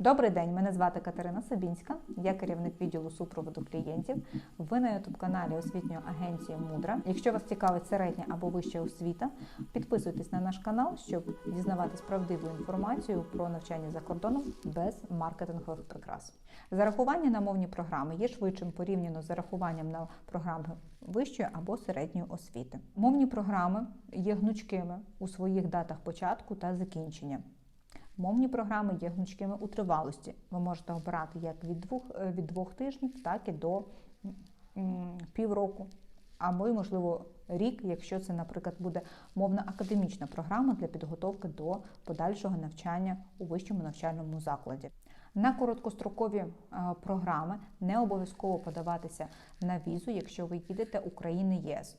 Добрий день, мене звати Катерина Сабінська, я керівник відділу супроводу клієнтів. Ви на ютуб-каналі освітньої агенції Мудра. Якщо вас цікавить середня або вища освіта, підписуйтесь на наш канал, щоб дізнаватись правдиву інформацію про навчання за кордоном без маркетингових прикрас. Зарахування на мовні програми є швидшим порівняно з зарахуванням на програми вищої або середньої освіти. Мовні програми є гнучкими у своїх датах початку та закінчення. Мовні програми є гнучкими у тривалості. Ви можете обирати як від двох, е, від двох тижнів, так і до півроку, або й, можливо, рік, якщо це, наприклад, буде мовна академічна програма для підготовки до подальшого навчання у вищому навчальному закладі. На короткострокові е, програми не обов'язково подаватися на візу, якщо ви їдете у країни ЄС.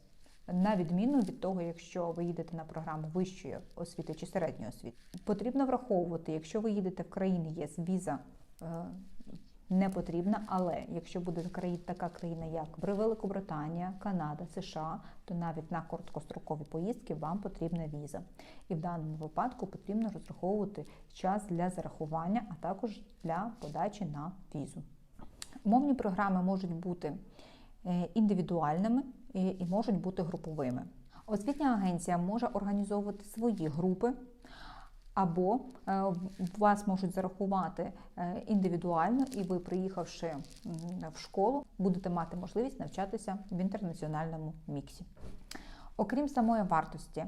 На відміну від того, якщо ви їдете на програму вищої освіти чи середньої освіти, потрібно враховувати, якщо ви їдете в країни ЄС, віза е, не потрібна, але якщо буде така країна, як Великобританія, Канада, США, то навіть на короткострокові поїздки вам потрібна віза. І в даному випадку потрібно розраховувати час для зарахування, а також для подачі на візу. Мовні програми можуть бути індивідуальними і і можуть бути груповими. Освітня агенція може організовувати свої групи, або е, вас можуть зарахувати е, індивідуально, і ви, приїхавши в школу, будете мати можливість навчатися в інтернаціональному міксі. Окрім самої вартості е,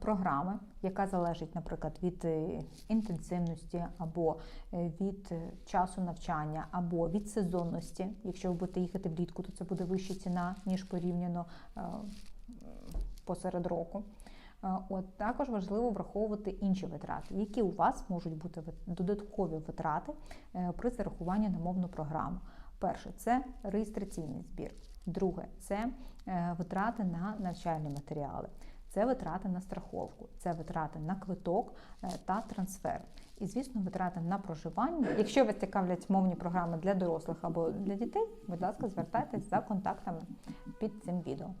програми, яка залежить, наприклад, від е, інтенсивності або е, від е, часу навчання, або від сезонності. Якщо ви будете їхати влітку, то це буде вища ціна, ніж порівняно е, посеред року. Е, От також важливо враховувати інші витрати, які у вас можуть бути додаткові витрати е, при зарахуванні на мовну програму. Перше це реєстраційний збір. Друге це е, витрати на навчальні матеріали. Це витрати на страховку, це витрати на квиток е, та трансфер. І, звісно, витрати на проживання. Якщо вас цікавлять мовні програми для дорослих або для дітей, будь ласка, звертайтесь за контактами під цим відео.